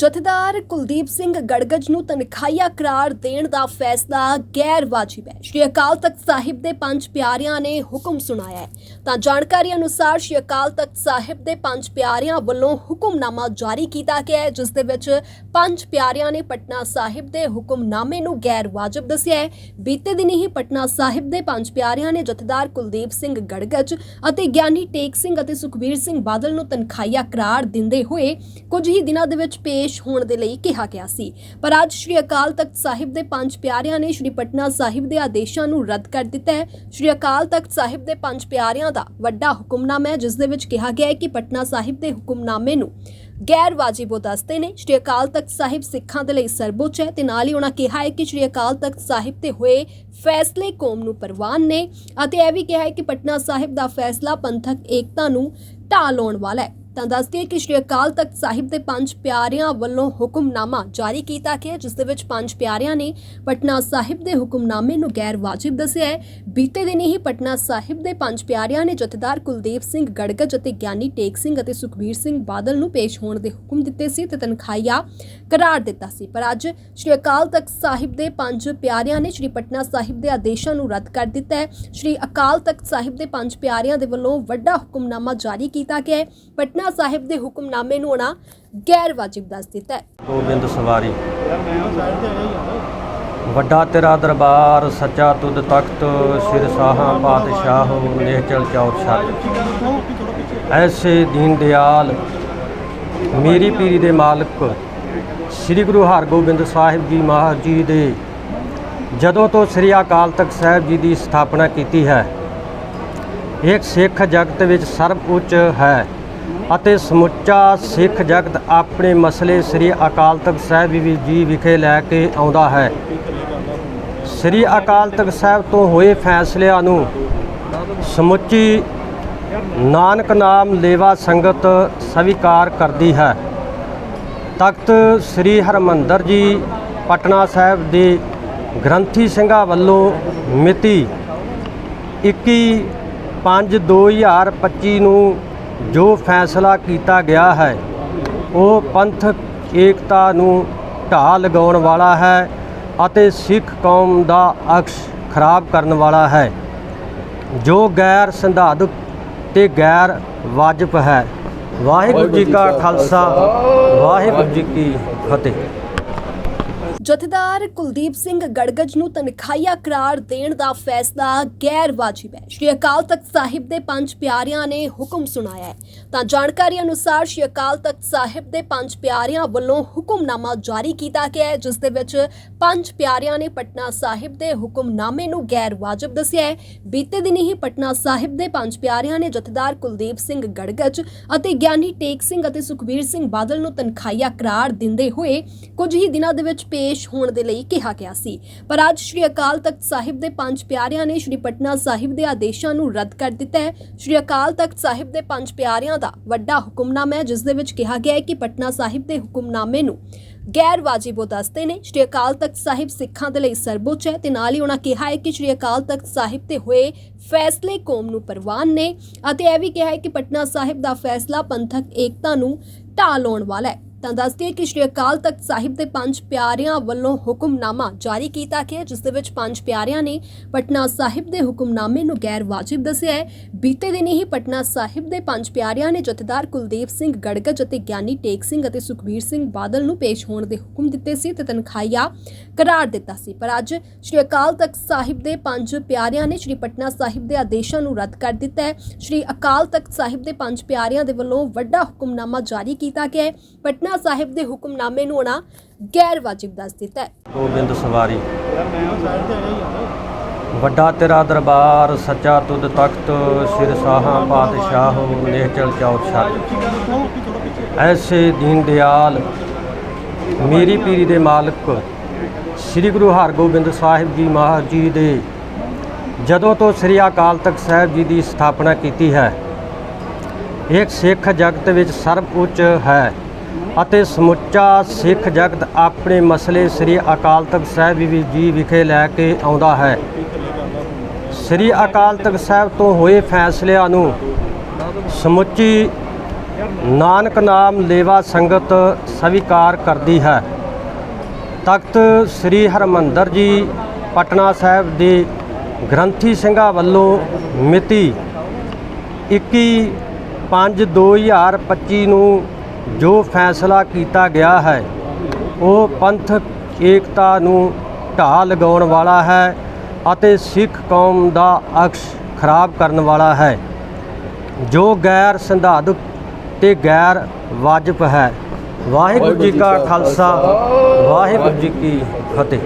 ਜਥੇਦਾਰ ਕੁਲਦੀਪ ਸਿੰਘ ਗੜਗੜ ਨੂੰ ਤਨਖਾਹੀਆ ਕਰਾਰ ਦੇਣ ਦਾ ਫੈਸਲਾ ਗੈਰ ਵਾਜਿਬ ਹੈ। ਸ਼੍ਰੀ ਅਕਾਲ ਤਖਤ ਸਾਹਿਬ ਦੇ ਪੰਜ ਪਿਆਰਿਆਂ ਨੇ ਹੁਕਮ ਸੁਣਾਇਆ ਹੈ। ਤਾਂ ਜਾਣਕਾਰੀ ਅਨੁਸਾਰ ਸ਼੍ਰੀ ਅਕਾਲ ਤਖਤ ਸਾਹਿਬ ਦੇ ਪੰਜ ਪਿਆਰਿਆਂ ਵੱਲੋਂ ਹੁਕਮਨਾਮਾ ਜਾਰੀ ਕੀਤਾ ਗਿਆ ਹੈ, ਜਿਸ ਦੇ ਵਿੱਚ ਪੰਜ ਪਿਆਰਿਆਂ ਨੇ ਪਟਨਾ ਸਾਹਿਬ ਦੇ ਹੁਕਮਨਾਮੇ ਨੂੰ ਗੈਰ ਵਾਜਿਬ ਦੱਸਿਆ ਹੈ। ਬੀਤੇ ਦਿਨੀ ਹੀ ਪਟਨਾ ਸਾਹਿਬ ਦੇ ਪੰਜ ਪਿਆਰਿਆਂ ਨੇ ਜਥੇਦਾਰ ਕੁਲਦੀਪ ਸਿੰਘ ਗੜਗੜ ਅਤੇ ਗਿਆਨੀ ਟੇਕ ਸਿੰਘ ਅਤੇ ਸੁਖਬੀਰ ਸਿੰਘ ਬਾਦਲ ਨੂੰ ਤਨਖਾਹੀਆ ਕਰਾਰ ਦਿੰਦੇ ਹੋਏ ਕੁਝ ਹੀ ਦਿਨਾਂ ਦੇ ਵਿੱਚ ਪੇਸ਼ ਹੋਣ ਦੇ ਲਈ ਕਿਹਾ ਗਿਆ ਸੀ। ਪਰ ਅੱਜ ਸ਼੍ਰੀ ਅਕਾਲ ਤਖਤ ਸਾਹਿਬ ਦੇ ਪੰਜ ਪਿਆਰਿਆਂ ਨੇ ਸ਼੍ਰੀ ਪਟਨਾ ਸਾਹਿਬ ਦੇ ਆਦੇਸ਼ਾਂ ਨੂੰ ਰੱਦ ਕਰ ਦਿੱਤਾ ਹੈ। ਸ਼੍ਰੀ ਅਕਾਲ ਤਖਤ ਸਾਹਿਬ ਦੇ ਪੰਜ ਪਿਆਰਿਆਂ ਦਾ ਵੱਡਾ ਹੁਕਮਨਾਮਾ ਹੈ, ਜਿਸ ਦੇ ਵਿੱਚ ਕਿਹਾ ਗਿਆ ਹੈ ਕਿ ਪਟਨਾ ਸਾਹਿਬ ਦੇ ਹੁਕਮਨਾਮੇ ਨੂੰ ਗੈਰ ਵਾਜਿਬ ਉਹ ਦੱਸਦੇ ਨੇ ਸ਼੍ਰੀ ਅਕਾਲ ਤਖਤ ਸਾਹਿਬ ਸਿੱਖਾਂ ਦੇ ਲਈ ਸਰਵਉੱਚ ਹੈ ਤੇ ਨਾਲ ਹੀ ਉਹਨਾਂ ਕਿਹਾ ਹੈ ਕਿ ਸ਼੍ਰੀ ਅਕਾਲ ਤਖਤ ਸਾਹਿਬ ਤੇ ਹੋਏ ਫੈਸਲੇ ਕੌਮ ਨੂੰ ਪ੍ਰਵਾਨ ਨੇ ਅਤੇ ਇਹ ਵੀ ਕਿਹਾ ਹੈ ਕਿ ਪਟਨਾ ਸਾਹਿਬ ਦਾ ਫੈਸਲਾ ਪੰਥਕ ਏਕਤਾ ਨੂੰ ਢਾਹ ਲਾਉਣ ਵਾਲਾ ਹੈ। ਤਾਂ ਦੱਸਦੇ ਕਿ ਸ਼੍ਰੀ ਅਕਾਲ ਤਖਤ ਸਾਹਿਬ ਦੇ ਪੰਜ ਪਿਆਰਿਆਂ ਵੱਲੋਂ ਹੁਕਮਨਾਮਾ ਜਾਰੀ ਕੀਤਾ ਗਿਆ, ਜਿਸ ਦੇ ਵਿੱਚ ਪੰਜ ਪਿਆਰਿਆਂ ਨੇ ਪਟਨਾ ਸਾਹਿਬ ਦੇ ਹੁਕਮਨਾਮੇ ਨੂੰ ਗੈਰ ਵਾਜਿਬ ਦੱਸਿਆ ਹੈ। ਬੀਤੇ ਦਿਨ ਹੀ ਪਟਨਾ ਸਾਹਿਬ ਦੇ ਪੰਜ ਪਿਆਰਿਆਂ ਨੇ ਜਥੇਦਾਰ ਕੁਲਦੀਪ ਸਿੰਘ ਗੜਗਜ ਅਤੇ ਗਿਆਨੀ ਟੇਕ ਸਿੰਘ ਅਤੇ ਸੁਖਬੀਰ ਸਿੰਘ ਬਾਦਲ ਨੂੰ ਪੇਸ਼ ਹੋਣ ਦੇ ਹੁਕਮ ਦਿੱਤੇ ਸੀ ਤੇ ਤਨਖਾਹੀਆ ਕਰਾਰ ਦਿੱਤਾ ਸੀ। ਪਰ ਅੱਜ ਸ਼੍ਰੀ ਅਕਾਲ ਤਖਤ ਸਾਹਿਬ ਦੇ ਪੰਜ ਪਿਆਰਿਆਂ ਨੇ ਸ਼੍ਰੀ ਪਟਨਾ ਸਾਹਿਬ ਦੇ ਆਦੇਸ਼ਾਂ ਨੂੰ ਰੱਦ ਕਰ ਦਿੱਤਾ ਹੈ। ਸ਼੍ਰੀ ਅਕਾਲ ਤਖਤ ਸਾਹਿਬ ਦੇ ਪੰਜ ਪਿਆਰਿਆਂ ਦੇ ਵੱਲੋਂ ਵੱਡਾ ਹੁਕਮਨਾਮਾ ਜਾਰੀ ਕੀਤਾ ਗਿਆ ਹੈ। ਪਟਨਾ ਸਾਹਿਬ ਦੇ ਹੁਕਮਨਾਮੇ ਨੂੰ ਉਹਨਾਂ ਗੈਰ ਵਾਜਿਬ ਦੱਸ ਦਿੱਤਾ ਹੈ। ਗੋਬਿੰਦ ਸਵਾਰੀ। ਵੱਡਾ ਤੇਰਾ ਦਰਬਾਰ, ਸੱਚਾ ਤੁਧ ਤਖਤ, ਸਿਰ ਸਾਹਾਂ ਪਾਤਸ਼ਾਹ ਨੇਚਲ ਚੌਰ ਛੱਤ। ਐਸੇ ਦੀਨ ਦਿਆਲ, ਮੇਰੀ ਪੀਰੀ ਦੇ ਮਾਲਕ, ਸ੍ਰੀ ਗੁਰੂ ਹਰਗੋਬਿੰਦ ਸਾਹਿਬ ਜੀ ਮਹਾਰਾਜ ਜੀ ਦੇ, ਜਦੋਂ ਤੋਂ ਸ੍ਰੀ ਅਕਾਲ ਤਖਤ ਸਾਹਿਬ ਜੀ ਦੀ ਸਥਾਪਨਾ ਕੀਤੀ ਹੈ, ਇੱਕ ਸਿੱਖ ਜਗਤ ਵਿੱਚ ਸਰਬ ਉੱਚ ਹੈ। ਅਤੇ ਸਮੁੱਚਾ ਸਿੱਖ ਜਗਤ ਆਪਣੇ ਮਸਲੇ ਸ੍ਰੀ ਅਕਾਲ ਤਖਤ ਸਾਹਿਬ ਜੀ ਵਿਖੇ ਲੈ ਕੇ ਆਉਂਦਾ ਹੈ। ਸ੍ਰੀ ਅਕਾਲ ਤਖਤ ਸਾਹਿਬ ਤੋਂ ਹੋਏ ਫੈਸਲਿਆਂ ਨੂੰ ਸਮੁੱਚੀ ਨਾਨਕ ਨਾਮ ਲੇਵਾ ਸੰਗਤ ਸਵੀਕਾਰ ਕਰਦੀ ਹੈ। ਤਖਤ ਸ੍ਰੀ ਹਰਮੰਦਰ ਜੀ ਪਟਨਾ ਸਾਹਿਬ ਦੇ ਗ੍ਰੰਥੀ ਸਿੰਘਾਂ ਵੱਲੋਂ ਮਿਤੀ 21 5 2025 ਨੂੰ ਜੋ ਫੈਸਲਾ ਕੀਤਾ ਗਿਆ ਹੈ ਉਹ ਪੰਥਕ ਏਕਤਾ ਨੂੰ ਢਾਹ ਲਗਾਉਣ ਵਾਲਾ ਹੈ ਅਤੇ ਸਿੱਖ ਕੌਮ ਦਾ ਅਕਸ਼ ਖਰਾਬ ਕਰਨ ਵਾਲਾ ਹੈ। ਜੋ ਗੈਰ ਸੰਧਾਦਕ ਤੇ ਗੈਰ ਵਾਜਬ ਹੈ। ਵਾਹਿਗੁਰੂ ਜੀ ਕਾ ਖਾਲਸਾ। ਵਾਹਿਗੁਰੂ ਜੀ ਕੀ ਫਤਿਹ। ਜਥੇਦਾਰ ਕੁਲਦੀਪ ਸਿੰਘ ਗੜਗੜ ਨੂੰ ਤਨਖਾਹੀਆ ਕਰਾਰ ਦੇਣ ਦਾ ਫੈਸਲਾ ਗੈਰ ਵਾਜਿਬ ਹੈ ਸ਼੍ਰੀ ਅਕਾਲ ਤਖਤ ਸਾਹਿਬ ਦੇ ਪੰਜ ਪਿਆਰਿਆਂ ਨੇ ਹੁਕਮ ਸੁਣਾਇਆ ਹੈ। ਤਾਂ ਜਾਣਕਾਰੀ ਅਨੁਸਾਰ ਸ਼੍ਰੀ ਅਕਾਲ ਤਖਤ ਸਾਹਿਬ ਦੇ ਪੰਜ ਪਿਆਰਿਆਂ ਵੱਲੋਂ ਹੁਕਮਨਾਮਾ ਜਾਰੀ ਕੀਤਾ ਗਿਆ ਹੈ, ਜਿਸ ਦੇ ਵਿੱਚ ਪੰਜ ਪਿਆਰਿਆਂ ਨੇ ਪਟਨਾ ਸਾਹਿਬ ਦੇ ਹੁਕਮਨਾਮੇ ਨੂੰ ਗੈਰ ਵਾਜਿਬ ਦੱਸਿਆ ਹੈ। ਬੀਤੇ ਦਿਨੀ ਹੀ ਪਟਨਾ ਸਾਹਿਬ ਦੇ ਪੰਜ ਪਿਆਰਿਆਂ ਨੇ ਜਥੇਦਾਰ ਕੁਲਦੀਪ ਸਿੰਘ ਗੜਗੜ ਅਤੇ ਗਿਆਨੀ ਟੇਕ ਸਿੰਘ ਅਤੇ ਸੁਖਬੀਰ ਸਿੰਘ ਬਾਦਲ ਨੂੰ ਤਨਖਾਹੀਆ ਕਰਾਰ ਦਿੰਦੇ ਹੋਏ ਕੁਝ ਹੀ ਦਿਨਾਂ ਦੇ ਵਿੱਚ ਪੇਸ਼ ਹੋਣ ਦੇ ਲਈ ਕਿਹਾ ਗਿਆ ਸੀ। ਪਰ ਅੱਜ ਸ਼੍ਰੀ ਅਕਾਲ ਤਖਤ ਸਾਹਿਬ ਦੇ ਪੰਜ ਪਿਆਰਿਆਂ ਨੇ ਸ਼੍ਰੀ ਪਟਨਾ ਸਾਹਿਬ ਦੇ ਆਦੇਸ਼ਾਂ ਨੂੰ ਰੱਦ ਕਰ ਦਿੱਤਾ ਹੈ। ਸ਼੍ਰੀ ਅਕਾਲ ਤਖਤ ਸਾਹਿਬ ਦੇ ਪੰਜ ਪਿਆਰਿਆਂ ਦਾ ਵੱਡਾ ਹੁਕਮਨਾਮਾ ਹੈ, ਜਿਸ ਦੇ ਵਿੱਚ ਕਿਹਾ ਗਿਆ ਹੈ ਕਿ ਪਟਨਾ ਸਾਹਿਬ ਦੇ ਹੁਕਮਨਾਮੇ ਨੂੰ ਗੈਰ ਵਾਜਿਬੋ ਦੱਸਦੇ ਨੇ ਸ਼੍ਰੀ ਅਕਾਲ ਤਖਤ ਸਾਹਿਬ ਸਿੱਖਾਂ ਦੇ ਲਈ ਸਰਬੋੱਚ ਹੈ ਤੇ ਨਾਲ ਹੀ ਉਹਨਾਂ ਕਿਹਾ ਹੈ ਕਿ ਸ਼੍ਰੀ ਅਕਾਲ ਤਖਤ ਸਾਹਿਬ ਤੇ ਹੋਏ ਫੈਸਲੇ ਕੌਮ ਨੂੰ ਪ੍ਰਵਾਨ ਨੇ ਅਤੇ ਇਹ ਵੀ ਕਿਹਾ ਹੈ ਕਿ ਪਟਨਾ ਸਾਹਿਬ ਦਾ ਫੈਸਲਾ ਪੰਥਕ ਏਕਤਾ ਨੂੰ ਢਾਹ ਲਾਉਣ ਵਾਲਾ ਹੈ। ਤਾਂ ਦੱਸਦੀ ਹੈ ਕਿ ਸ਼੍ਰੀ ਅਕਾਲ ਤਖਤ ਸਾਹਿਬ ਦੇ ਪੰਜ ਪਿਆਰਿਆਂ ਵੱਲੋਂ ਹੁਕਮਨਾਮਾ ਜਾਰੀ ਕੀਤਾ ਗਿਆ ਜਿਸ ਦੇ ਵਿੱਚ ਪੰਜ ਪਿਆਰਿਆਂ ਨੇ ਪਟਨਾ ਸਾਹਿਬ ਦੇ ਹੁਕਮਨਾਮੇ ਨੂੰ ਗੈਰ ਵਾਜਿਬ ਦੱਸਿਆ ਹੈ। ਬੀਤੇ ਦਿਨ ਹੀ ਪਟਨਾ ਸਾਹਿਬ ਦੇ ਪੰਜ ਪਿਆਰਿਆਂ ਨੇ ਜਥੇਦਾਰ ਕੁਲਦੀਪ ਸਿੰਘ ਗੜਗੜ ਅਤੇ ਗਿਆਨੀ ਟੇਕ ਸਿੰਘ ਅਤੇ ਸੁਖਬੀਰ ਸਿੰਘ ਬਾਦਲ ਨੂੰ ਪੇਸ਼ ਹੋਣ ਦੇ ਹੁਕਮ ਦਿੱਤੇ ਸੀ ਤੇ ਤਨਖਾਹੀਆ ਕਰਾਰ ਦਿੱਤਾ ਸੀ। ਪਰ ਅੱਜ ਸ਼੍ਰੀ ਅਕਾਲ ਤਖਤ ਸਾਹਿਬ ਦੇ ਪੰਜ ਪਿਆਰਿਆਂ ਨੇ ਸ਼੍ਰੀ ਪਟਨਾ ਸਾਹਿਬ ਦੇ ਆਦੇਸ਼ਾਂ ਨੂੰ ਰੱਦ ਕਰ ਦਿੱਤਾ ਹੈ। ਸ਼੍ਰੀ ਅਕਾਲ ਤਖਤ ਸਾਹਿਬ ਦੇ ਪੰਜ ਪਿਆਰਿਆਂ ਦੇ ਵੱਲੋਂ ਵੱਡਾ ਹੁਕਮਨਾਮਾ ਜਾਰੀ ਕੀਤਾ ਗਿਆ ਹੈ। ਪਟਨਾ ਸਾਹਿਬ ਦੇ ਹੁਕਮਨਾਮੇ ਨੂੰ ਉਹਨਾਂ ਗੈਰ ਵਾਜਿਬ ਦੱਸ ਦਿੱਤਾ ਹੈ। ਗੋਬਿੰਦ ਸਵਾਰੀ। ਵੱਡਾ ਤੇਰਾ ਦਰਬਾਰ, ਸੱਚਾ ਤੁਧ ਤਖਤ, ਸਿਰ ਸਾਹਾਂ ਪਾਤਸ਼ਾਹ ਨੇਚਲ ਚੌਰ ਛੱਤ। ਐਸੇ ਦੀਨ ਦਿਆਲ, ਮੇਰੀ ਪੀਰੀ ਦੇ ਮਾਲਕ, ਸ੍ਰੀ ਗੁਰੂ ਹਰਗੋਬਿੰਦ ਸਾਹਿਬ ਜੀ ਮਹਾਰਾਜ ਜੀ ਦੇ, ਜਦੋਂ ਤੋਂ ਸ੍ਰੀ ਅਕਾਲ ਤਖਤ ਸਾਹਿਬ ਜੀ ਦੀ ਸਥਾਪਨਾ ਕੀਤੀ ਹੈ, ਇੱਕ ਸਿੱਖ ਜਗਤ ਵਿੱਚ ਸਰਬ ਉੱਚ ਹੈ। ਅਤੇ ਸਮੁੱਚਾ ਸਿੱਖ ਜਗਤ ਆਪਣੇ ਮਸਲੇ ਸ੍ਰੀ ਅਕਾਲ ਤਖਤ ਸਾਹਿਬ ਜੀ ਵਿਖੇ ਲੈ ਕੇ ਆਉਂਦਾ ਹੈ। ਸ੍ਰੀ ਅਕਾਲ ਤਖਤ ਸਾਹਿਬ ਤੋਂ ਹੋਏ ਫੈਸਲਿਆਂ ਨੂੰ ਸਮੁੱਚੀ ਨਾਨਕ ਨਾਮ ਲੇਵਾ ਸੰਗਤ ਸਵੀਕਾਰ ਕਰਦੀ ਹੈ। ਤਖਤ ਸ੍ਰੀ ਹਰਮੰਦਰ ਜੀ, ਪਟਨਾ ਸਾਹਿਬ ਦੇ ਗ੍ਰੰਥੀ ਸਿੰਘਾਂ ਵੱਲੋਂ ਮਿਤੀ 21 5 2025 ਨੂੰ ਜੋ ਫੈਸਲਾ ਕੀਤਾ ਗਿਆ ਹੈ ਉਹ ਪੰਥਕ ਏਕਤਾ ਨੂੰ ਢਾਹ ਲਗਾਉਣ ਵਾਲਾ ਹੈ ਅਤੇ ਸਿੱਖ ਕੌਮ ਦਾ ਅਕਸ਼ ਖਰਾਬ ਕਰਨ ਵਾਲਾ ਹੈ। ਜੋ ਗੈਰ ਸੰਧਾਦਕ ਤੇ ਗੈਰ ਵਾਜਬ ਹੈ। ਵਾਹਿਗੁਰੂ ਜੀ ਕਾ ਖਾਲਸਾ। ਵਾਹਿਗੁਰੂ ਜੀ ਕੀ ਫਤਿਹ।